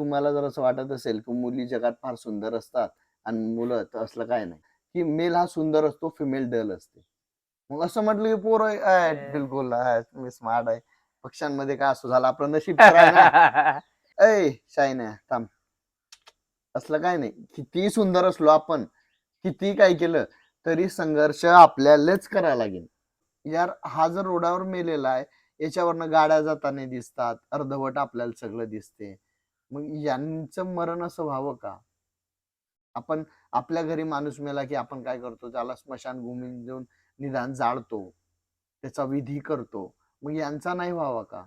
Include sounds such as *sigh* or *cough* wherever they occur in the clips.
तुम्हाला जर असं वाटत असेल की मुली जगात फार सुंदर असतात आणि मुलं तर असलं काय नाही. की मेल हा सुंदर असतो फिमेल डल असते. मग असं म्हटलं की पोर बिलकुल मी स्मार्ट आहे. पक्ष्यांमध्ये काय असं झालं आपलं नशीब आहे. ऐ *laughs* शायन्या थांब. असलं काय नाही. किती सुंदर असलो आपण किती काय केलं तरी संघर्ष आपल्यालाच करायला लागेल. यार हा जर रोडावर मेलेला आहे याच्यावरनं गाड्या जाताना दिसतात अर्धवट आपल्याला सगळं दिसते. मग यांचं मरण असं व्हावं का? आपण आपल्या घरी माणूस मेला की आपण काय करतो? त्याला स्मशानभूमी देऊन निदान जाळतो त्याचा विधी करतो. मग यांचा नाही व्हावा का?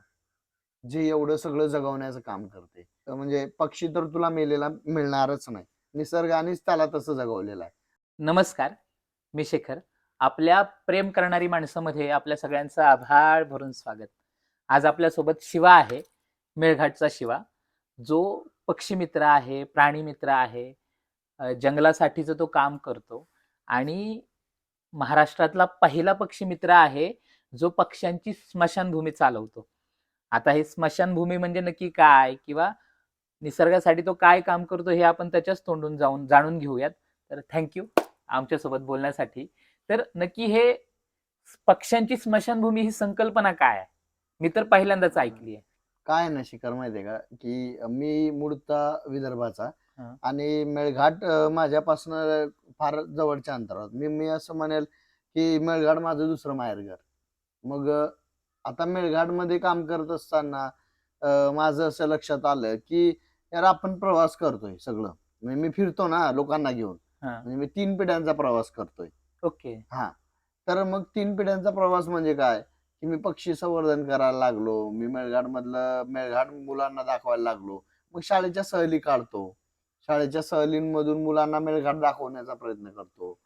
जे एवढं सगळं जगवण्याचं काम करते. तर म्हणजे पक्षी तर तुला मेलेला मिळणारच नाही. निसर्गानेच त्याला तसं जगवलेलं आहे. नमस्कार मी शेखर. आपल्या प्रेम करणारी माणसामध्ये आपल्या सगळ्यांचं आभाळ भरून स्वागत. आज आपल्यासोबत शिवा आहे मेळघाटचा शिवा. जो पक्षी मित्र आहे प्राणी मित्र आहे जंगलासाठीचं तो काम करतो आणि महाराष्ट्रातला पहिला पक्षी मित्र आहे जो पक्ष्यांची स्मशानभूमी चालवतो. आता हे स्मशानभूमी म्हणजे नक्की काय किंवा निसर्गासाठी तो काय काम करतो हे आपण त्याच्याच तोंडून जाऊन जाणून घेऊयात. तर थँक्यू आमच्यासोबत बोलण्यासाठी. तर नक्की हे पक्ष्यांची स्मशानभूमी ही संकल्पना काय आहे? मी तर पहिल्यांदाच ऐकली आहे. काय ना शिखर माहितीये का? की मी मूळचा विदर्भाचा हा. आणि मेळघाट माझ्यापासून फार जवळच्या अंतरावर. मी मी असं म्हणेल की मेळघाट माझं दुसरं माहेरघर. मग अं, आता मेळघाटमध्ये काम करत असताना अं, माझं असं लक्षात आलं की यार आपण प्रवास करतोय सगळं. म्हणजे मी फिरतो ना लोकांना घेऊन. हा. म्हणजे मी तीन पिढ्यांचा प्रवास करतोय. ओके. हा. तर मग तीन पिढ्यांचा प्रवास म्हणजे काय? की मी पक्षी संवर्धन करायला लागलो मी मेळघाट मधलं मेळघाट मुलांना दाखवायला लागलो. मग शाळेच्या सहली काढतो. शाळेच्या सहलींमधून मुलांना मेळघाट दाखवण्याचा प्रयत्न करतो.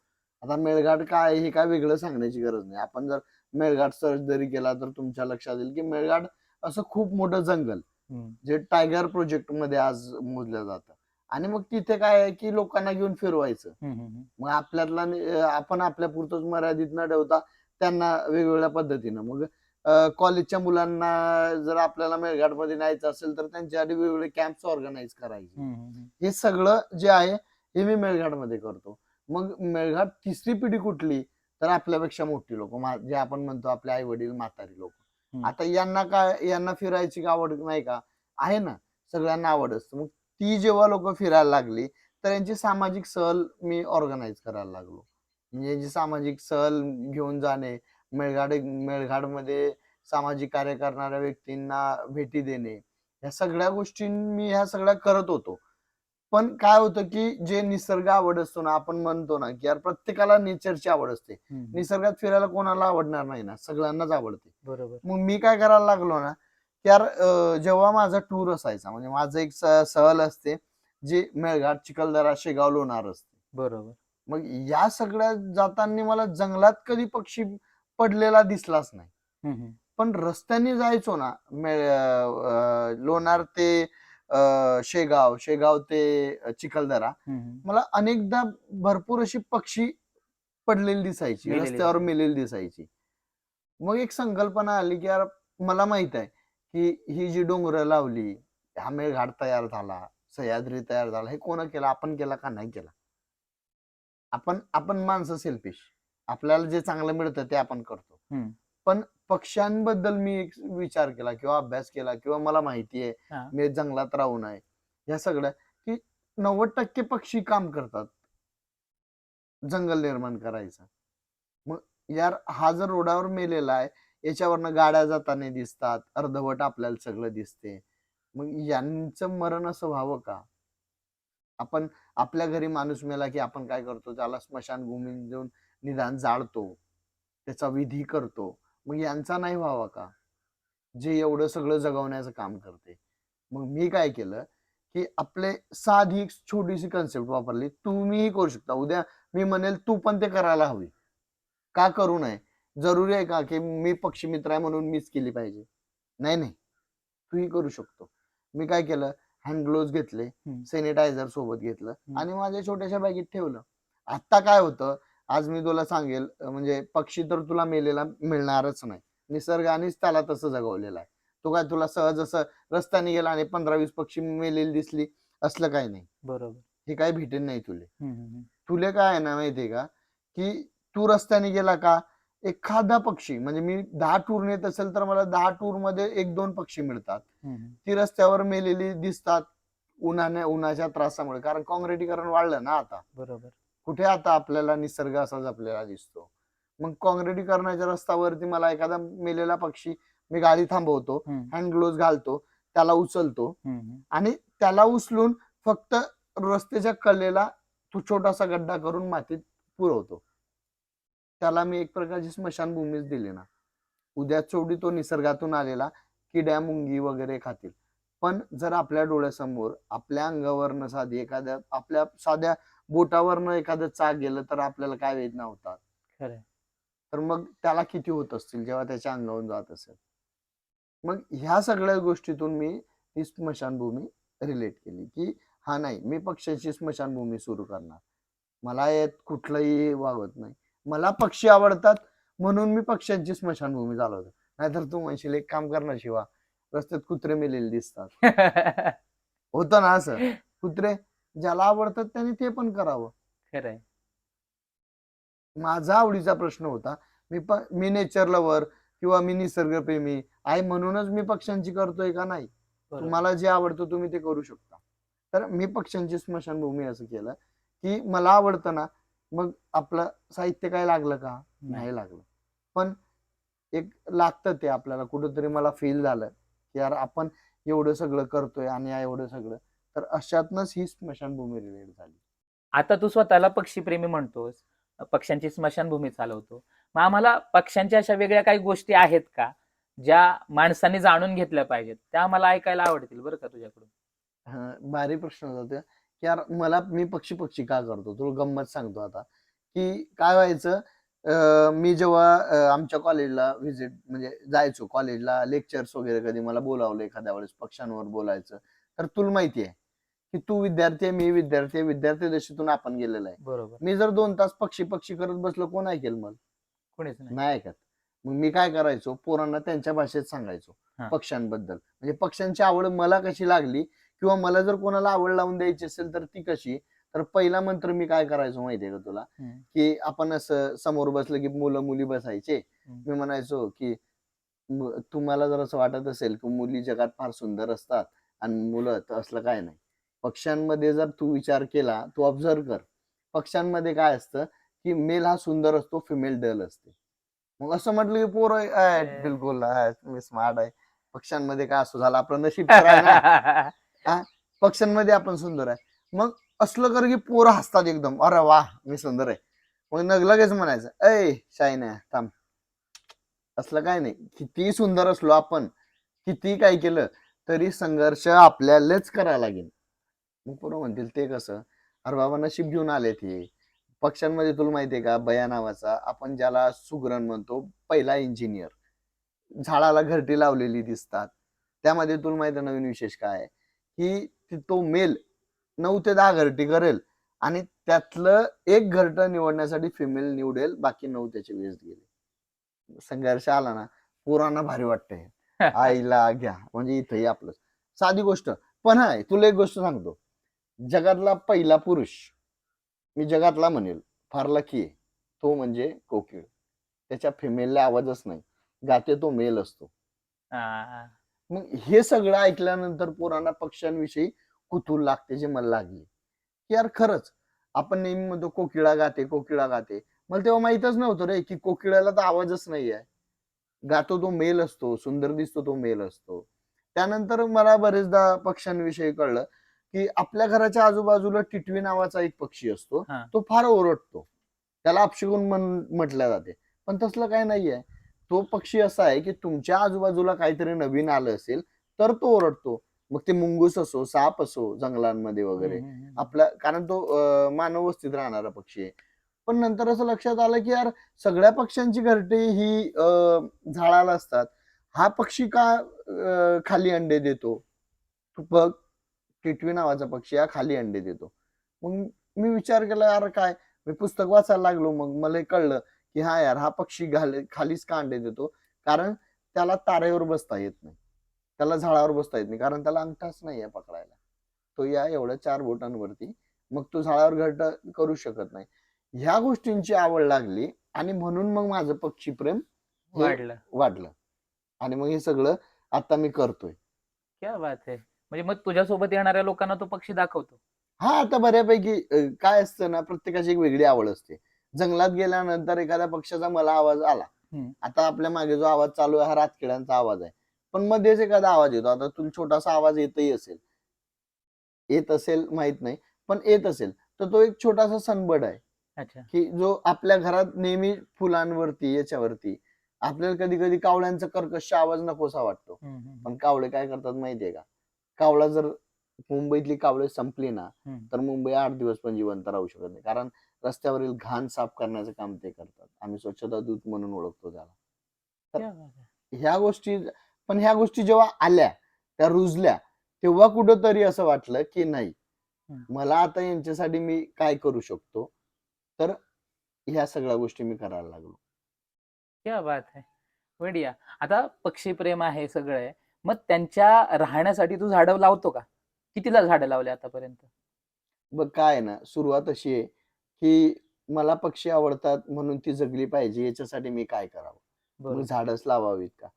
आता मेळघाट काय आहे हे काय वेगळं सांगण्याची गरज नाही. आपण जर मेळघाट सर्च जरी केला तर तुमच्या लक्षात येईल की मेळघाट असं खूप मोठं जंगल. जे टायगर प्रोजेक्टमध्ये आज मोजलं जातं. आणि मग तिथे काय आहे की लोकांना घेऊन फिरवायचं. मग आपल्यातला आपण आपल्या पुरतच मर्यादित न ठेवता त्यांना वेगवेगळ्या पद्धतीनं. मग कॉलेजच्या मुलांना जर आपल्याला मेळघाटमध्ये न्यायचं असेल तर त्यांच्यासाठी वेगवेगळे कॅम्प्स ऑर्गनाईज करायचे. हे सगळं जे आहे हे मी मेळघाटमध्ये करतो. मग मेळघाट तिसरी पिढी कुठली? तर आपल्यापेक्षा मोठी लोक. जे आपण म्हणतो आपले आई वडील म्हातारी लोक. आता यांना काय यांना फिरायची का आवड नाही का? आहे ना. सगळ्यांना आवड असते. मग ती जेव्हा लोक फिरायला लागली तर यांची सामाजिक सहल मी ऑर्गनाईज करायला लागलो. म्हणजे यांची सामाजिक सहल घेऊन जाणे मेळघाट मेळघाटमध्ये सामाजिक कार्य करणाऱ्या व्यक्तींना भेटी देणे ह्या सगळ्या गोष्टी मी ह्या सगळ्या करत होतो. पण काय होतं की जे निसर्ग आवड असतो ना आपण म्हणतो ना की यार प्रत्येकाला नेचरची आवड असते. निसर्गात फिरायला कोणाला आवडणार नाही ना सगळ्यांनाच आवडते. बरोबर. मग मी काय करायला लागलो ना की यार जेव्हा माझा टूर असायचा म्हणजे माझं एक सहल असते जी मेळघाट चिखलदरा शेगाव लोणार असते. बरोबर. मग या सगळ्या जाताना मला जंगलात कधी पक्षी पडलेला दिसलाच नाही. पण रस्त्याने जायचो ना लोणार ते शेगाव शेगाव ते चिखलदरा. मला अनेकदा भरपूर अशी पक्षी पडलेली दिसायची रस्त्यावर मेलेली दिसायची मग एक संकल्पना आली की यार मला माहीत आहे की ही जी डोंगरं लावली हा मेळघाट तयार झाला सह्याद्री तयार झाला हे कोण केलं आपण केला का नाही केला आपण आपण माणसं सेल्फिश आपल्याला जे चांगलं मिळतं ते आपण करतो. पण पक्ष्यांबद्दल मी एक विचार केला किंवा अभ्यास केला किंवा मला माहिती आहे. मी जंगलात राहून आहे. ह्या सगळ्या की नव्वद टक्के पक्षी काम करतात. जंगल निर्माण करायचं. मग यार हा जर रोडावर मेलेला आहे याच्यावरनं गाड्या जाताना दिसतात अर्धवट आपल्याला सगळं दिसते. मग यांचं मरण असं व्हावं का? आपण आपल्या घरी माणूस मेला की आपण काय करतो? त्याला स्मशानभूमी देऊन निदान जाळतो. त्याचा विधी करतो. मग यांचा नाही व्हावा का? जे एवढं सगळं जगवण्याचं काम करते. मग मी काय केलं की आपले साधी एक छोटीशी कन्सेप्ट वापरली. तुम्हीही करू शकता. उद्या मी म्हणेल तू पण ते करायला हवी. का करू नये? जरुरी आहे का की मी पक्षी मित्र आहे म्हणून मीच केली पाहिजे? नाही नाही. तूही करू शकतो. मी काय केलं? हँड ग्लोव्ह घेतले. सॅनिटायझर सोबत घेतलं. आणि माझ्या छोट्याशा बॅगेत ठेवलं. आता काय होतं आज मी तुला सांगेल म्हणजे पक्षी तर तुला मेलेला मिळणारच नाही. निसर्गानेच त्याला तसं जगवलेलं आहे. तो काय तुला सहज असं रस्त्याने गेला आणि पंधरा वीस पक्षी मेलेली दिसली असलं काही नाही. बरोबर. हे काय भेटेल नाही तुले. तुले काय आहे ना माहितीये का? की तू रस्त्याने गेला का एखादा पक्षी म्हणजे मी दहा टूर नेत असेल तर मला दहा टूरमध्ये एक दोन पक्षी मिळतात. ती रस्त्यावर मेलेली दिसतात उन्हाने उन्हाच्या त्रासामुळे. कारण काँक्रिटीकरण वाढलं ना आता. बरोबर. कुठे आता आपल्याला निसर्ग असाच आपल्याला दिसतो? मग काँक्रिटीकरणाच्या रस्त्यावरती मला एखादा मेलेला पक्षी मी गाडी थांबवतो हँड ग्लोव्ह घालतो त्याला उचलतो. आणि त्याला उचलून फक्त रस्त्याच्या कलेला तू छोटासा गड्डा करून मातीत पुरवतो. त्याला मी एक प्रकारची स्मशानभूमीच दिली ना. उद्या चोडी तो निसर्गातून आलेला किड्या मुंगी वगैरे खातील. पण जर आपल्या डोळ्यासमोर आपल्या अंगावरनं साधी एखाद्या आपल्या साध्या बोटावरनं एखादं चाक गेलं तर आपल्याला काय वेदना होतात? खरंय. तर मग त्याला किती होत असतील जेव्हा त्याच्या अंगावरून जात असेल? मग ह्या सगळ्या गोष्टीतून मी ही स्मशानभूमी रिलेट केली की हा नाही मी पक्ष्याची स्मशानभूमी सुरू करणार. मला यात कुठलंही वागत नाही. मला पक्षी आवडतात म्हणून मी पक्ष्यांची स्मशानभूमी चालवतो. नाहीतर तू म्हणशील एक काम करणार शिवा. रस्त्यात कुत्रे मेलेले दिसतात. *laughs* होतं ना असं? कुत्रे ज्याला आवडतात त्याने ते पण करावं. खरंय. माझा आवडीचा प्रश्न होता मी प मी नेचर लवर किंवा मी निसर्गप्रेमी आहे म्हणूनच मी पक्ष्यांची करतोय का नाही? बरोबर. तुम्हाला जे आवडतं तुम्ही ते करू शकता. तर मी पक्ष्यांची स्मशानभूमी असं केलं की मला आवडतं ना मग आपलं साहित्य काय लागलं का? नाही लागलं. पण एक लागतं ते आपल्याला. कुठंतरी मला फील झालं की यार आपण एवढं सगळं करतोय आणि या एवढं सगळं. तर अशातनच ही स्मशानभूमी रिलेट झाली. आता तू स्वतःला पक्षीप्रेमी म्हणतोस. पक्ष्यांची स्मशानभूमी चालवतो. मग आम्हाला पक्ष्यांच्या अशा वेगळ्या काही गोष्टी आहेत का? ज्या माणसाने जाणून घेतल्या पाहिजेत. त्या मला ऐकायला आवडतील बरं का तुझ्याकडून? भारी प्रश्न की यार मला मी पक्षी पक्षी का करतो? तुला गंमत सांगतो आता. की काय व्हायचं? मी जेव्हा आमच्या कॉलेजला व्हिजिट म्हणजे जायचो कॉलेजला लेक्चर्स वगैरे कधी मला बोलावलं एखाद्या वेळेस पक्ष्यांवर बोलायचं तर तुला माहिती आहे की तू विद्यार्थी आहे मी विद्यार्थी आहे विद्यार्थी दशेतून आपण गेलेला आहे. बरोबर. मी जर दोन तास पक्षी पक्षी करत बसलो कोण ऐकेल मग कोणीच नाही. नाही ऐकत. मग मी काय करायचो? पोरांना त्यांच्या भाषेत सांगायचो. पक्ष्यांबद्दल. म्हणजे पक्ष्यांची आवड मला कशी लागली किंवा मला जर कोणाला आवड लावून द्यायची असेल तर ती कशी? तर पहिला मंत्र मी काय करायचो माहितीये का तुला. की आपण असं समोर बसलं की मुलं मुली बसायचे. मी म्हणायचो की तुम्हाला जर असं वाटत असेल की मुली जगात फार सुंदर असतात आणि मुलं तर असलं काय नाही. पक्ष्यांमध्ये जर तू विचार केला तू ऑब्झर्व कर. पक्ष्यांमध्ये काय असतं की मेल हा सुंदर असतो फिमेल डल असते. मग असं म्हटलं की पोर ए. बिलकुल आहे, मी स्मार्ट आहे. पक्ष्यांमध्ये काय असं झालं आपलं नशीब *laughs* आहे पक्ष्यांमध्ये आपण सुंदर आहे. मग असलं कर की पोरं हसतात एकदम. अरे वा मी सुंदर आहे. मग नग लगेच म्हणायचं ऐ शाईन आहे थांब. असलं काय नाही. किती सुंदर असलो आपण किती काय केलं तरी संघर्ष आपल्यालाच करायला लागेल. मग पोरं म्हणतील ते कसं? अरे बाबा नशीब घेऊन आले ते पक्ष्यांमध्ये तुला माहितीये का बया नावाचा आपण ज्याला सुगरण म्हणतो पहिला इंजिनियर झाडाला घरटी लावलेली दिसतात. त्यामध्ये तुला माहिती नवीन विशेष काय की तो मेल नऊ ते दहा घरटी करेल. आणि त्यातलं एक घरट निवडण्यासाठी फिमेल निवडेल बाकी नऊ त्याचे वेस्ट गेले. संघर्ष आला ना पोरांना भारी वाटतंय. *laughs* आईला घ्या म्हणजे इथंही आपलं. साधी गोष्ट. पण हाय तुला एक गोष्ट सांगतो. जगातला पहिला पुरुष मी जगातला म्हणेल फार लकी आहे. तो म्हणजे कोकिळ. त्याच्या फिमेलला आवाजच नाही. गाते तो मेल असतो. मग हे सगळं ऐकल्यानंतर पोरांना पक्ष्यांविषयी कुतूल लागते जे मला लागली. की यार खरंच आपण नेहमी म्हणतो कोकिळा गाते कोकिळा गाते. मला तेव्हा माहितच नव्हतं रे की कोकिळाला तर आवाजच नाही आहे गातो तो मेल असतो सुंदर दिसतो तो मेल असतो. त्यानंतर मला बरेचदा पक्ष्यांविषयी कळलं की आपल्या घराच्या आजूबाजूला टिटवी नावाचा एक पक्षी असतो. तो फार ओरडतो. त्याला अपशगुन म्हण म्हटलं जाते. पण तसलं काय नाहीये. तो पक्षी असा आहे की तुमच्या आजूबाजूला काहीतरी नवीन आलं असेल तर तो ओरडतो. मग ते मुंगूस असो साप असो जंगलांमध्ये वगैरे. आपला कारण तो अं, मानव वस्तीत राहणारा पक्षी आहे. पण नंतर असं लक्षात आलं की यार सगळ्या पक्ष्यांची घरटे ही अं, झाडाला असतात. हा पक्षी का अं, खाली अंडे देतो? तू बघ टिटवी नावाचा पक्षी हा खाली अंडे देतो. मग मी विचार केला यार काय? मी पुस्तक वाचायला लागलो मग मला कळलं की हा यार हा पक्षी घाल खालीच का अंडे देतो? कारण त्याला तारेवर बसता येत नाही. त्याला झाडावर बसता येत नाही कारण त्याला अंगठाच नाही आहे पकडायला. तो या एवढ्या चार बोटांवरती मग तो झाडावर घट करू शकत नाही. ह्या गोष्टींची आवड लागली आणि म्हणून मग माझं पक्षीप्रेम हे वाढलं. वाढलं. आणि मग हे सगळं आता मी करतोय. क्या बात आहे म्हणजे मग तुझ्यासोबत येणाऱ्या लोकांना तो पक्षी दाखवतो. हा आता बऱ्यापैकी काय असतं ना प्रत्येकाची एक वेगळी आवड असते. जंगलात गेल्यानंतर एखाद्या पक्षाचा मला आवाज आला. आता आपल्या मागे जो आवाज चालू आहे हा रातकिड्यांचा आवाज आहे. पण मध्येच एखादा आवाज येतो. आता तुला छोटासा आवाज येतही असेल. येत असेल माहीत नाही पण येत असेल. तर तो एक छोटासा सनबर्ड आहे. अच्छा. की जो आपल्या घरात नेहमी फुलांवरती याच्यावरती. आपल्याला कधी कधी कावळ्यांचा कर्कश आवाज नकोसा वाटतो. पण कावळे काय करतात माहितीये का? कावळा जर मुंबईतली कावळे संपली ना. तर मुंबई आठ दिवस पण जिवंत राहू शकत नाही. कारण रस्त्यावरील घाण साफ करण्याचं काम ते करतात. आम्ही स्वच्छता दूत म्हणून ओळखतो त्याला. ह्या गोष्टी पण ह्या गोष्टी जेव्हा आल्या त्या रुजल्या तेव्हा कुठंतरी असं वाटलं की नाही. मला आता यांच्यासाठी मी काय करू शकतो? तर ह्या सगळ्या गोष्टी मी करायला लागलो. क्या बात आहे बढिया. आता पक्षी प्रेम आहे सगळं. आहे मग त्यांच्या राहण्यासाठी तू झाडं लावतो का? कितीला झाडं लावले आतापर्यंत? बघ काय ना सुरुवात अशी आहे की मला पक्षी आवडतात म्हणून ती जगली पाहिजे याच्यासाठी मी काय करावं? मग झाडच लावावीत का?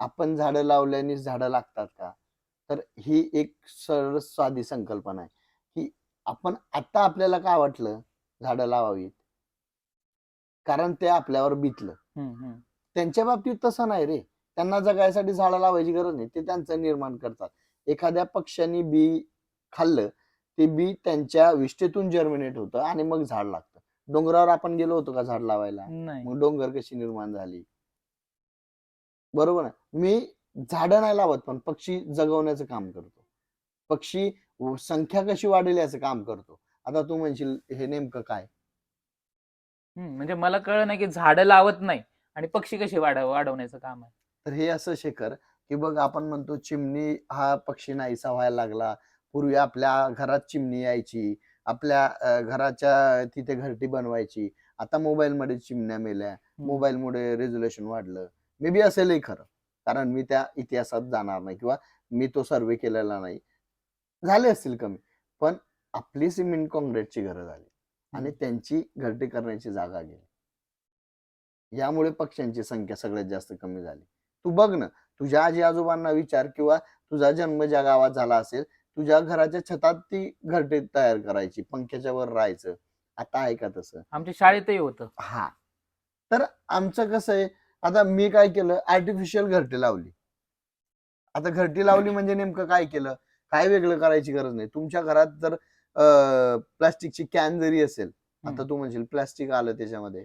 आपण झाडं लावल्याने झाडं लागतात का? तर ही एक सरळ साधी संकल्पना आहे. की आपण आता आपल्याला काय वाटलं झाडं लावावीत? कारण ते आपल्यावर बितलं. त्यांच्या बाबतीत तसं नाही रे. त्यांना जगायसाठी झाडं लावायची गरज नाही. ते त्यांचं निर्माण करतात. एखाद्या पक्ष्याने बी खाल्लं ते बी त्यांच्या विष्ठेतून जर्मिनेट होतं आणि मग झाड लागतं. डोंगरावर आपण गेलो होतो का झाड लावायला? मग डोंगर कशी निर्माण झाली? बरोबर ना मी झाडं नाही लावत पण पक्षी जगवण्याचं काम करतो. पक्षी संख्या कशी वाढेल याचं काम करतो. आता तू म्हणशील हे नेमकं काय? हम्म, म्हणजे मला कळलं नाही की झाडं लावत नाही आणि पक्षी कशी वाढ वाढवण्याचं काम आहे. तर हे असं शेखर की बघ आपण म्हणतो चिमणी हा पक्षी नाहीसा व्हायला लागला. पूर्वी आपल्या घरात चिमणी यायची आपल्या घराच्या तिथे घरटी बनवायची. आता मोबाईल मध्ये चिमण्या मेल्या. हम्म. मोबाईलमुळे रेझोल्युशन वाढलं. मे बी असेलही खरं. कारण मी त्या इतिहासात जाणार नाही किंवा मी तो सर्वे केलेला नाही. झाले असतील कमी पण आपली सिमेंट कॉन्क्रीटची गरज आली आणि त्यांची घरटी करण्याची जागा गेली. यामुळे पक्ष्यांची संख्या सगळ्यात जास्त कमी झाली. तू बघ ना तुझ्या आजी आजोबांना विचार किंवा तुझा जन्म ज्या गावात झाला असेल तुझ्या घराच्या छतात ती घरटी तयार करायची पंख्याच्या वर राहायचं. आता आहे का तसं. आमच्या शाळेतही होतं. हा. तर आमचं कसं आहे आता मी काय केलं? आर्टिफिशियल घरटी लावली. आता घरटी लावली म्हणजे नेमकं काय केलं? काय वेगळं करायची गरज नाही. तुमच्या घरात जर प्लास्टिकची कॅन जरी असेल आता. तू म्हणशील प्लास्टिक आलं त्याच्यामध्ये.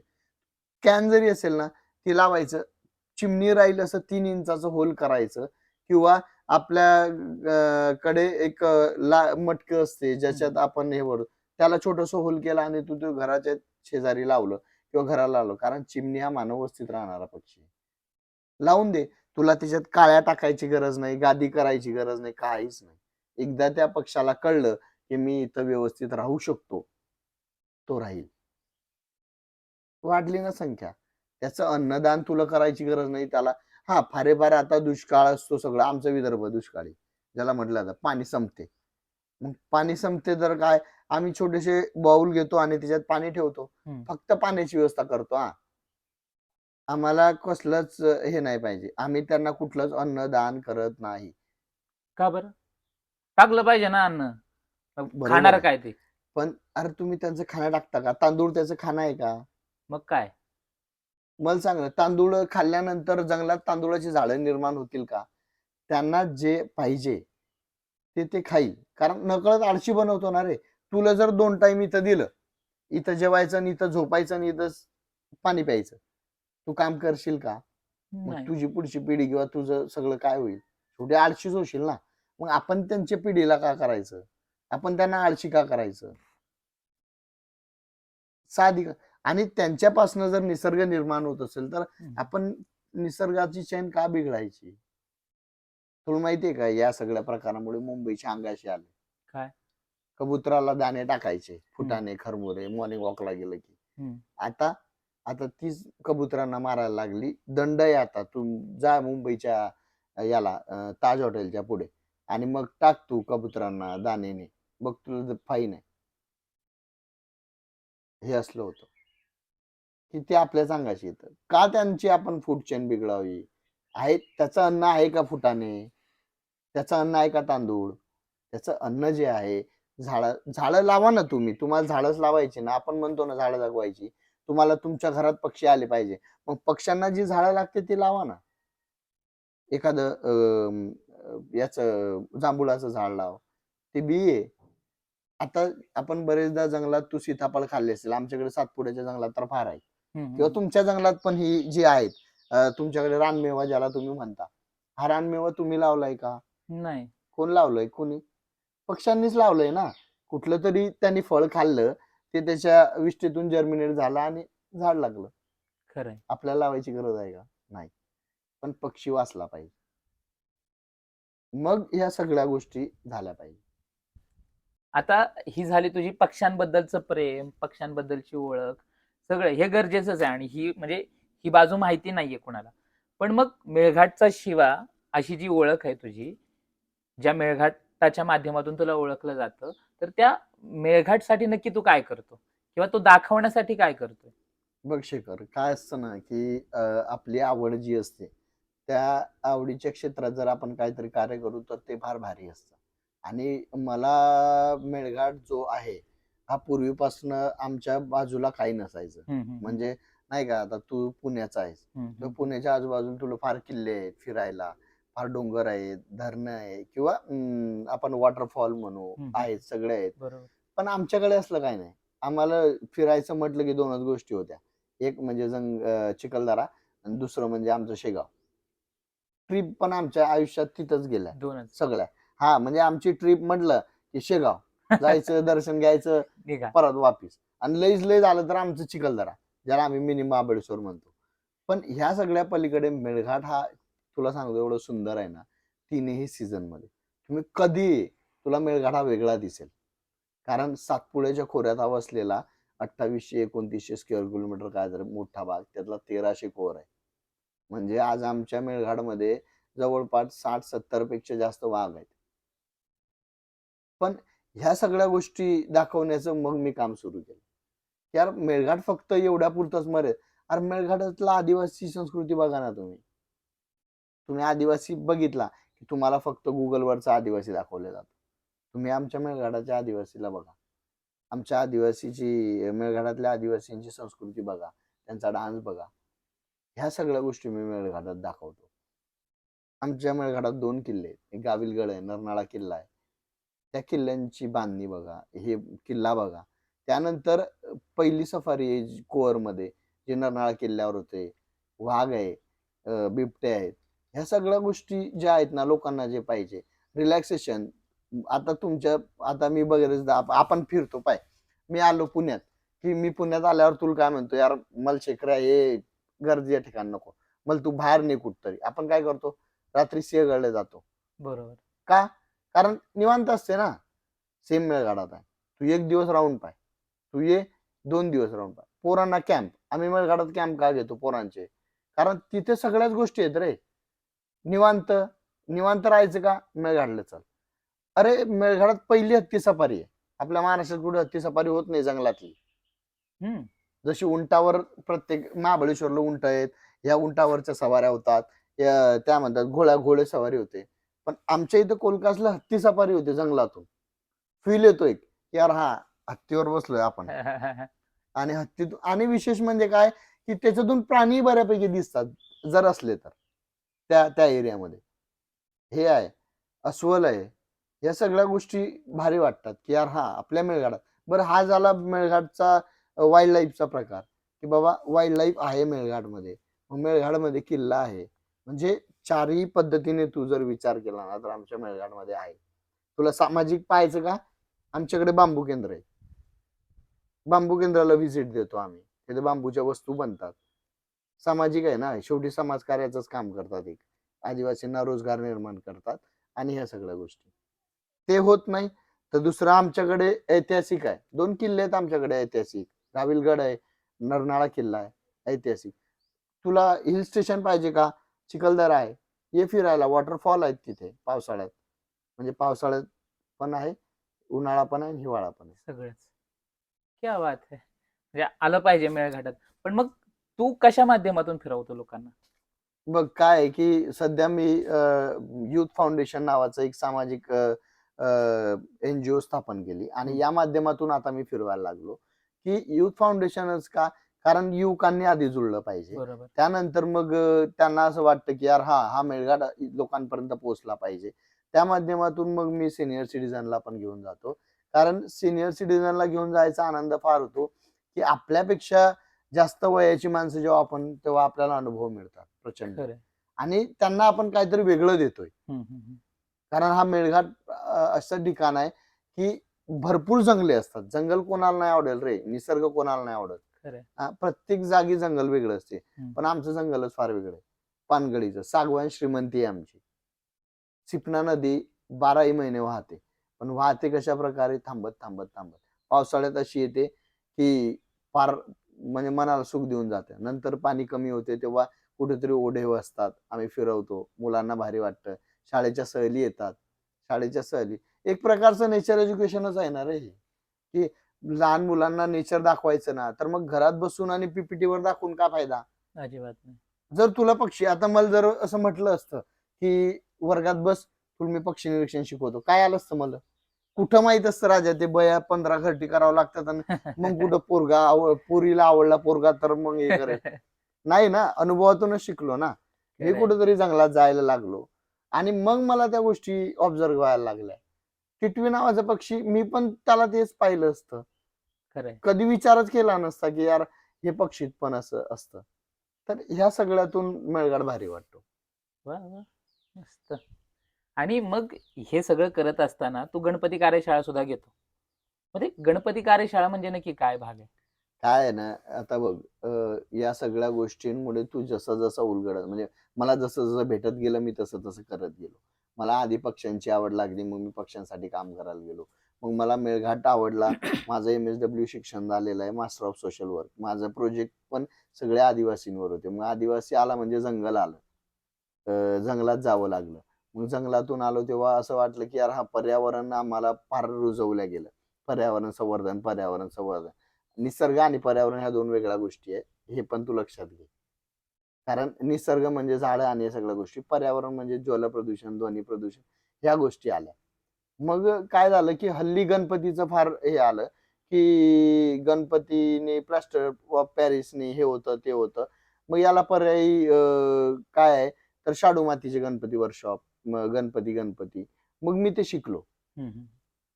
कॅन जरी असेल ना ती लावायचं. चिमणी राहील असं तीन इंचाचं होल करायचं. किंवा आपल्या कडे एक ला मटकं असते ज्याच्यात आपण हे त्याला छोटस होल केला आणि तू ते घराच्या शेजारी लावलं. किंवा घराला आलो कारण चिमणी हा मानववस्तीत राहणारा पक्षी लावून दे तुला त्याच्यात काळ्या टाकायची गरज नाही गादी करायची गरज नाही काहीच नाही. एकदा त्या पक्षाला कळलं की मी इथं व्यवस्थित राहू शकतो तो राहील. वाढली ना संख्या. त्याचं अन्नदान तुला करायची गरज नाही त्याला हा फारे फारे आता दुष्काळ असतो सगळं आमचा विदर्भ दुष्काळी. ज्याला म्हटलं जातं पाणी संपते. मग पाणी संपते तर काय? आम्ही छोटेसे बाउल घेतो आणि त्याच्यात पाणी ठेवतो. फक्त पाण्याची व्यवस्था करतो हा. आम्हाला कसलंच हे नाही पाहिजे. आम्ही त्यांना कुठलंच अन्नदान करत नाही. का बरं? टाकलं पाहिजे ना अन्न. बरोबर. खाणार आहे. काय ते? पण अरे तुम्ही त्यांचं खाणं टाकता का? तांदूळ त्याचं खाणं आहे का? मग काय? मला सांग ना तांदूळ खाल्ल्यानंतर जंगलात तांदूळाची झाडं निर्माण होतील का? त्यांना जे पाहिजे ते ते खाईल. कारण नकळत आळशी बनवतो ना रे. तुला जर दोन टाइम इथं दिलं इथं जेवायचं आणि इथं झोपायचं आणि इथं पाणी प्यायचं तू काम करशील का? मग. तुझी पुढची पिढी किंवा तुझं सगळं काय होईल? शेवटी आळशीच होशील ना? मग आपण त्यांच्या पिढीला का करायचं? आपण त्यांना आळशी का करायचं? साधी आणि त्यांच्यापासून जर निसर्ग निर्माण होत असेल तर. आपण निसर्गाची चैन का बिघडायची? तुला माहितीये का या सगळ्या प्रकारामुळे मुंबईचे अंगाशी आले. काय? कबुतराला दाणे टाकायचे फुटाणे खरमुरे मॉर्निंग वॉकला गेलं की. आता आता तीच कबुतरांना मारायला लागली. दंड आहे आता तू जा मुंबईच्या याला ताज हॉटेलच्या पुढे. आणि मग टाक तू कबुतरांना दाणेने. बघ तुला फाईन आहे. हे असलं होतं. की ते आपल्या सांगायची येतं का त्यांची आपण फूड चेन बिघडावी? आहे त्याचं अन्न आहे का फुटाणे? त्याचं अन्न आहे का तांदूळ? त्याचं अन्न जे आहे झाडं झाडं लावा ना तुम्ही. तुम्हाला झाडच लावायची ना. आपण म्हणतो ना झाडं जगवायची. तुम्हाला तुमच्या घरात पक्षी आले पाहिजे. मग पक्ष्यांना जी झाडं लागते ती लावा ना. एखादं याच जांभुळाचं झाड लाव. ते बी आहे आता आपण बरेचदा जंगलात तू सीताफळ खाल्ले असेल. आमच्याकडे सातपुड्याच्या जंगलात तर फार आहे किंवा तुमच्या जंगलात पण ही जी आहेत तुमच्याकडे रानमेवा ज्याला तुम्ही म्हणता. हा रानमेवा तुम्ही लावलाय का? नाही. कोण लावलंय? कोणी? पक्ष्यांनीच लावलंय ना. कुठलं तरी त्यांनी फळ खाल्लं ते त्याच्या विष्ठेतून जर्मिनेट झालं आणि झाड लागलं. खरंय. आपल्याला लावायची गरज आहे का? नाही. पण पक्षी वाचला पाहिजे. मग ह्या सगळ्या गोष्टी झाल्या पाहिजे. आता ही झाली तुझी पक्ष्यांबद्दलचं प्रेम पक्ष्यांबद्दलची ओळख सगळं हे गरजेचंच आहे आणि ही म्हणजे ही बाजू माहिती नाहीये कुणाला. पण मग मेळघाटचा शिवा अशी जी ओळख आहे तुझी ज्या मेळघाटाच्या माध्यमातून तुला ओळखलं जातं. तर त्या मेळघाटसाठी नक्की तू काय करतो? किंवा तो दाखवण्यासाठी काय करतोय? बघ शेखर काय असतं ना की आपली आवड जी असते त्या आवडीच्या क्षेत्रात जर आपण काहीतरी कार्य करू तर ते फार भारी असतं. आणि मला मेळघाट जो आहे हा पूर्वीपासून आमच्या बाजूला काही नसायचं. म्हणजे नाही का आता तू पुण्याचा आहेस. तर. पुण्याच्या आजूबाजूला तुला फार किल्ले आहेत फिरायला. फार डोंगर आहेत धरणं आहे किंवा आपण वॉटरफॉल म्हणू. आहेत सगळे आहेत. पण आमच्याकडे असलं काही नाही. आम्हाला फिरायचं म्हटलं की दोनच गोष्टी होत्या. एक म्हणजे जंग चिखलदरा आणि दुसरं म्हणजे आमचं शेगाव. ट्रिप पण आमच्या आयुष्यात तिथंच गेल्या. दोनच. सगळ्या. हा म्हणजे आमची ट्रिप म्हटलं की शेगाव. जायचं *laughs* दर्शन घ्यायचं परत वापिस. आणि लईच लय झालं तर आमचं चिखलदरा ज्याला आम्ही मिनी महाबळेश्वर म्हणतो. पण ह्या सगळ्या पलीकडे मेळघाट हा तुला सांगतो एवढं सुंदर आहे ना तिन्ही सीझनमध्ये. तुम्ही कधी तुला मेळघाट हा वेगळा दिसेल. कारण सातपुड्याच्या खोऱ्यात हा वसलेला अठ्ठावीसशे एकोणतीसशे स्क्वेअर किलोमीटर काय तर मोठा भाग त्यातला तेराशे कोर आहे. म्हणजे आज आमच्या मेळघाटमध्ये जवळपास साठ सत्तरपेक्षा जास्त वाघ आहेत. पण ह्या सगळ्या गोष्टी दाखवण्याचं मग मी काम सुरू केलं. यार मेळघाट फक्त एवढ्या पुरतच मरेल. अरे मेळघाटातला आदिवासी संस्कृती बघा ना तुम्ही. तुम्ही आदिवासी बघितला की तुम्हाला फक्त गुगलवरचा आदिवासी दाखवले जातो तुम्ही आमच्या मेळघाटाच्या आदिवासीला बघा. आमच्या आदिवासीची मेळघाटातल्या आदिवासींची संस्कृती बघा. त्यांचा डान्स बघा. ह्या सगळ्या गोष्टी मी मेळघाटात दाखवतो. आमच्या मेळघाटात दोन किल्ले आहेत. एक गाविलगड आहे नरनाळा किल्ला आहे. त्या किल्ल्यांची बांधणी बघा. हे किल्ला बघा. त्यानंतर पहिली सफारी आहे कोअरमध्ये जे नरनाळा किल्ल्यावर होते. वाघ आहे बिबटे आहेत. ह्या सगळ्या गोष्टी ज्या आहेत ना लोकांना जे पाहिजे. रिलॅक्सेशन आता तुमच्या आता मी बघितलं आपण फिरतो पाय. मी आलो पुण्यात की मी पुण्यात आल्यावर तुला काय म्हणतो यार मला शेखरा हे गर्दी ठिकाण नको. मला तू बाहेर नाही कुठतरी. आपण काय करतो? रात्री सिंहगडला जातो. बरोबर. का? कारण निवांत असते ना. सेम मेळघाटात आहे. तू एक दिवस राहून पाय. तू ये दोन दिवस राहून पाय. पोरांना कॅम्प आम्ही मेळघाटात कॅम्प का घेतो पोरांचे? कारण तिथे सगळ्याच गोष्टी आहेत रे. निवांत निवांत राहायचं का? मेळघाटला चल. अरे मेळघाटात पहिली हत्ती सफारी आहे. आपल्या महाराष्ट्रात कुठे हत्ती सफारी होत नाही जंगलातली. हम्म. जशी उंटावर प्रत्येक महाबळेश्वरला उंट आहेत या उंटावरच्या सवाऱ्या होतात त्या म्हणतात घोड्या घोडे सवारी होते. पण आमच्या इथं कोलकासला हत्ती सफारी होते जंगलातून. फील येतो एक यार हा हत्तीवर बसलोय आपण. *laughs* आणि हत्तीतून आणि विशेष म्हणजे काय की त्याच्यातून प्राणी बऱ्यापैकी दिसतात जर असले तर. त्या त्या एरियामध्ये. हे आहे अस्वल आहे या सगळ्या गोष्टी भारी वाटतात की यार हा आपल्या मेळघाटात. बरं हा झाला मेळघाटचा वाईल्ड लाईफचा प्रकार की बाबा वाईल्ड लाईफ आहे मेळघाटमध्ये. मग मेळघाटमध्ये किल्ला आहे. म्हणजे चारही पद्धतीने तू जर विचार केला ना तर आमच्या मेळघाटमध्ये आहे. तुला सामाजिक पाहायचं का? आमच्याकडे बांबू केंद्र आहे. बांबू केंद्राला व्हिजिट देतो आम्ही. तिथे बांबूच्या वस्तू बनतात. सामाजिक आहे ना शेवटी समाजकार्याचंच काम करतात एक. आदिवासींना रोजगार निर्माण करतात आणि ह्या सगळ्या गोष्टी. ते होत नाही. तर दुसरं आमच्याकडे ऐतिहासिक आहे. दोन किल्ले आहेत आमच्याकडे ऐतिहासिक. गाविलगड आहे नरनाळा किल्ला आहे ऐतिहासिक. तुला हिल स्टेशन पाहिजे का? चिखलदरा आहे. हे फिरायला. वॉटरफॉल आहेत तिथे पावसाळ्यात. म्हणजे पावसाळ्यात पण आहे उन्हाळा पण आहे आणि हिवाळा पण आहे. सगळंच. क्या बात आहे म्हणजे आलं पाहिजे मेळघाटात. पण मग तू कशा माध्यमातून फिरवतो लोकांना? बघ काय आहे की सध्या मी युथ फाउंडेशन नावाचं एक सामाजिक एनजीओ स्थापन केली आणि या माध्यमातून आता मी फिरवायला लागलो की युथ फाउंडेशनच का? कारण युवकांनी आधी जुळलं पाहिजे. त्यानंतर मग त्यांना असं वाटतं की यार हा हा मेळघाट लोकांपर्यंत पोहोचला पाहिजे. त्या माध्यमातून मग मी सिनियर सिटीजनला पण घेऊन जातो. कारण सिनियर सिटीजनला घेऊन जायचा आनंद फार होतो की आपल्यापेक्षा जास्त वयाची माणसं जेव्हा आपण तेव्हा आपल्याला अनुभव मिळतात प्रचंड. आणि त्यांना आपण काहीतरी वेगळं देतोय. कारण हा मेळघाट असं ठिकाण आहे की भरपूर जंगले असतात. जंगल कोणाला नाही आवडेल रे. निसर्ग कोणाला नाही आवडत. प्रत्येक जागी जंगल वेगळं असते. पण आमचं जंगलच फार वेगळं आहे. पानगडीचं सागवान श्रीमंती आहे आमची. सिपना नदी बाराही महिने वाहते. पण वाहते कशा प्रकारे थांबत थांबत थांबत. पावसाळ्यात अशी येते की फार म्हणजे मनाला सुख देऊन जाते. नंतर पाणी कमी होते तेव्हा कुठेतरी ओढे असतात आम्ही फिरवतो. मुलांना भारी वाटतं. शाळेच्या सहली येतात. शाळेच्या सहली. एक प्रकारचं नेचर एज्युकेशनच आहे ना रे. की लहान मुलांना नेचर दाखवायचं ना तर मग घरात बसून आणि PPT वर दाखवून का फायदा? अजिबात नाही. जर तुला पक्षी आता मला जर असं म्हटलं असतं की वर्गात बस तुला मी पक्षी निरीक्षण शिकवतो. काय आलं असतं मला? कुठं माहीत असतं राजा? ते बया पंधरा घरटी करावं लागतात आणि मग कुठं पोरगा आवड पोरीला आवडला पोरगा तर मग हे करेल. *laughs* नाही ना अनुभवातूनच शिकलो ना. मी. कुठेतरी जंगलात जायला लागलो. आणि मग मला त्या गोष्टी ऑब्झर्व व्हायला लागल्या. टिटवी नावाचा पक्षी मी पण त्याला तेच पाहिलं असतं. कधी विचारच केला नसता की यार हे पक्षीत पण असं असतं. तर ह्या सगळ्यातून मेळघाट भारी वाटतो. वा वा. मस्त. आणि मग हे सगळं करत असताना तू गणपती कार्यशाळा सुद्धा घेतो. म्हणजे गणपती कार्यशाळा म्हणजे नक्की काय भाग आहे? काय आहे ना आता बघ या सगळ्या गोष्टींमुळे तू जसं जसं उलगडत म्हणजे मला जसं जसं भेटत गेलं मी तसं तसं करत गेलो. मला आधी पक्ष्यांची आवड लागली मग मी पक्ष्यांसाठी काम करायला गेलो. मग मला मेळघाट आवडला *coughs* माझं एम एस डब्ल्यू शिक्षण झालेलं आहे मास्टर ऑफ सोशल वर्क माझं प्रोजेक्ट पण सगळ्या आदिवासींवर होते. मग आदिवासी आला म्हणजे जंगल आलं. जंगलात जावं लागलं. मग जंगलातून आलो तेव्हा असं वाटलं की यार हा पर्यावरण आम्हाला फार रुजवल्या गेलं. पर्यावरण संवर्धन पर्यावरण संवर्धन. निसर्ग आणि पर्यावरण ह्या दोन वेगळ्या गोष्टी आहे हे पण तू लक्षात घे. कारण निसर्ग म्हणजे झाडं आणि या सगळ्या गोष्टी. पर्यावरण म्हणजे जल प्रदूषण ध्वनी प्रदूषण ह्या गोष्टी आल्या. मग काय झालं की हल्ली गणपतीचं फार हे आलं की गणपतीने प्लास्टर ऑफ पॅरिसने हे होतं ते होतं. मग याला पर्यायी अं, काय आहे? तर शाडू मातीचे गणपती वर्कशॉप गणपती गणपती. मग मी ते शिकलो.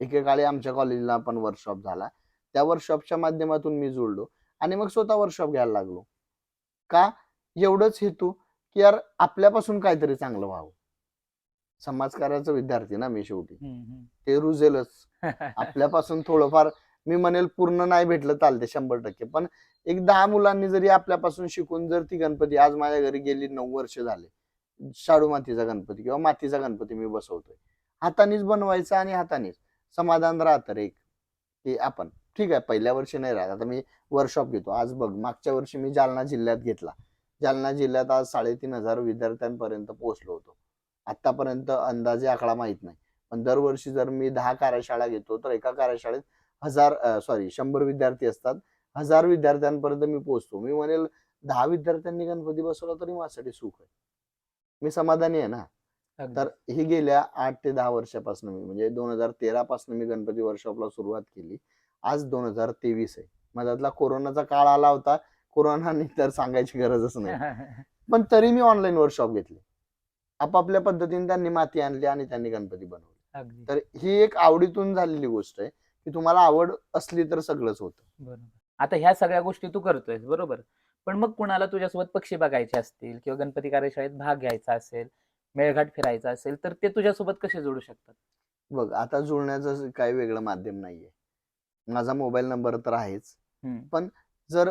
एकेकाळी आमच्या कॉलेजला पण वर्कशॉप झाला. त्या वर्कशॉपच्या माध्यमातून मी जुळलो आणि मग स्वतः वर्कशॉप घ्यायला लागलो. का? एवढंच हेतू की यार आपल्यापासून काहीतरी चांगलं व्हावं. समाजकार्याचा विद्यार्थी ना मी शेवटी. ते रुजेलच. *laughs* आपल्यापासून थोडंफार मी म्हणेल पूर्ण नाही भेटलं चालते शंभर टक्के. पण एक दहा मुलांनी जरी आपल्यापासून शिकून जर ती गणपती आज माझ्या घरी गेली नऊ वर्ष झाले. शाडू मातीचा गणपती किंवा मातीचा गणपती मी बसवतोय. हातानेच बनवायचा आणि हातानेच. समाधान राहतं रे एक. की आपण. ठीक आहे पहिल्या वर्षी नाही राहत. आता मी वर्कशॉप घेतो. आज बघ मागच्या वर्षी मी जालना जिल्ह्यात घेतला. जालना जिल्ह्यात आज साडेतीन हजार विद्यार्थ्यांपर्यंत पोहोचलो होतो. आतापर्यंत अंदाजे आकडा माहीत नाही. पण दरवर्षी जर मी दहा कार्यशाळा घेतो तर एका कार्यशाळेत हजार सॉरी शंभर विद्यार्थी असतात. हजार विद्यार्थ्यांपर्यंत मी पोहोचतो. मी म्हणेल दहा विद्यार्थ्यांनी गणपती बसवला तरी माझ्यासाठी सुख आहे. मी समाधानी आहे ना. तर ही गेल्या आठ ते दहा वर्षापासून मी म्हणजे दोन हजार तेरा पासून मी गणपती वर्कशॉपला सुरुवात केली. आज दोन हजार तेवीस आहे. मधातला कोरोनाचा काळ आला होता. कोरोनाने तर सांगायची गरजच नाही. *laughs* पण तरी मी ऑनलाईन वर्कशॉप घेतले. आपापल्या पद्धतीने त्यांनी माती आणली आणि त्यांनी गणपती बनवले. तर ही एक आवडीतून झालेली गोष्ट आहे की तुम्हाला आवड असली तर सगळंच होतं. आता ह्या सगळ्या गोष्टी तू करतोय बरोबर. पण मग कुणाला तुझ्यासोबत पक्षी बघायचे असतील किंवा गणपती कार्यशाळेत भाग घ्यायचा असेल मेळघाट फिरायचा असेल तर ते तुझ्यासोबत कसे जोडू शकतात? बघ आता जुळण्याचं काही वेगळं माध्यम नाहीये. माझा मोबाईल नंबर तर आहेच. हम्म. जर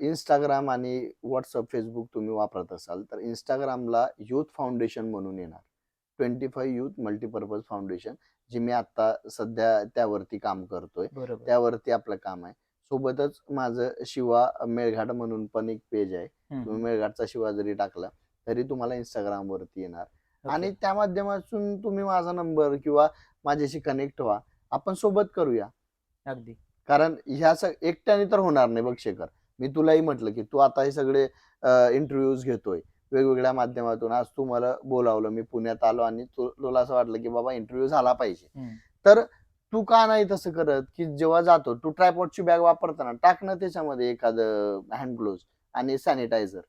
इंस्टाग्राम आणि व्हॉट्सअप फेसबुक तुम्ही वापरत असाल तर इंस्टाग्रामला युथ फाउंडेशन म्हणून येणार. Twenty five youth multipurpose foundation जे मी आता सध्या त्यावरती काम करतोय. त्यावरती आपलं काम आहे. सोबतच माझं शिवा मेळघाट म्हणून पण एक पेज आहे. तुम्ही मेळघाटचा शिवा जरी टाकला तरी तुम्हाला इंस्टाग्राम वरती येणार. आणि त्या माध्यमातून तुम्ही माझा नंबर किंवा माझ्याशी कनेक्ट व्हा. आपण सोबत करूया. अगदी. कारण ह्या एकट्याने तर होणार नाही बघ शेखर. मी तुलाही म्हटलं की तू आता हे सगळे इंटरव्ह्यूज घेतोय. वेगवेगळ्या माध्यमातून. आज तू मला बोलावलं. मी पुण्यात आलो आणि तुला असं वाटलं की बाबा इंटरव्ह्यू झाला पाहिजे. तर तू का नाही तसं करत की जेव्हा जातो तू ट्रायपॉडची बॅग वापरताना टाक ना त्याच्यामध्ये एखादं हँड ग्लोव्ह आणि सॅनिटायझर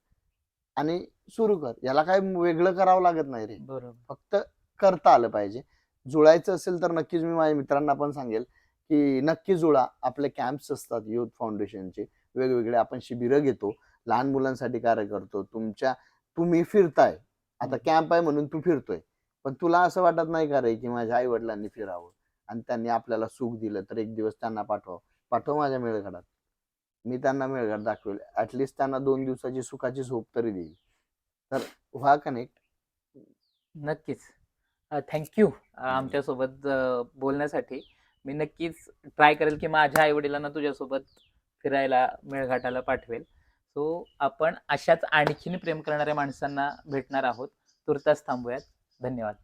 आणि सुरू कर. याला काय वेगळं करावं लागत नाही रे. बरोबर. फक्त करता आलं पाहिजे. जुळायचं असेल तर नक्कीच मी माझ्या मित्रांना पण सांगेल की नक्की जुळा. आपले कॅम्प्स असतात युथ फाउंडेशनचे वेगवेगळे आपण शिबिरं घेतो. लहान मुलांसाठी कार्य करतो. तुमच्या तुम्ही फिरताय. आता. कॅम्प आहे म्हणून तू फिरतोय. पण तुला असं वाटत नाही का रे की माझ्या आई वडिलांनी फिरावं? आणि त्यांनी आपल्याला सुख दिलं तर एक दिवस त्यांना पाठवा. पाठव माझ्या मेळघाटात मी त्यांना मेळघाट दाखवेल. ऍटलिस्ट त्यांना दोन दिवसाची सुखाची झोप तरी देईल. तर व्हा कनेक्ट नक्कीच. थँक्यू आमच्यासोबत बोलण्यासाठी. मी नक्कीच ट्राय करेल की माझ्या आई वडिलांना तुझ्यासोबत फिरायला मेळघाटाला पाठवेल. सो आपण अशाच आणखीन प्रेम करणाऱ्या माणसांना भेटणार आहोत. तुर्तास थांबूयात. धन्यवाद.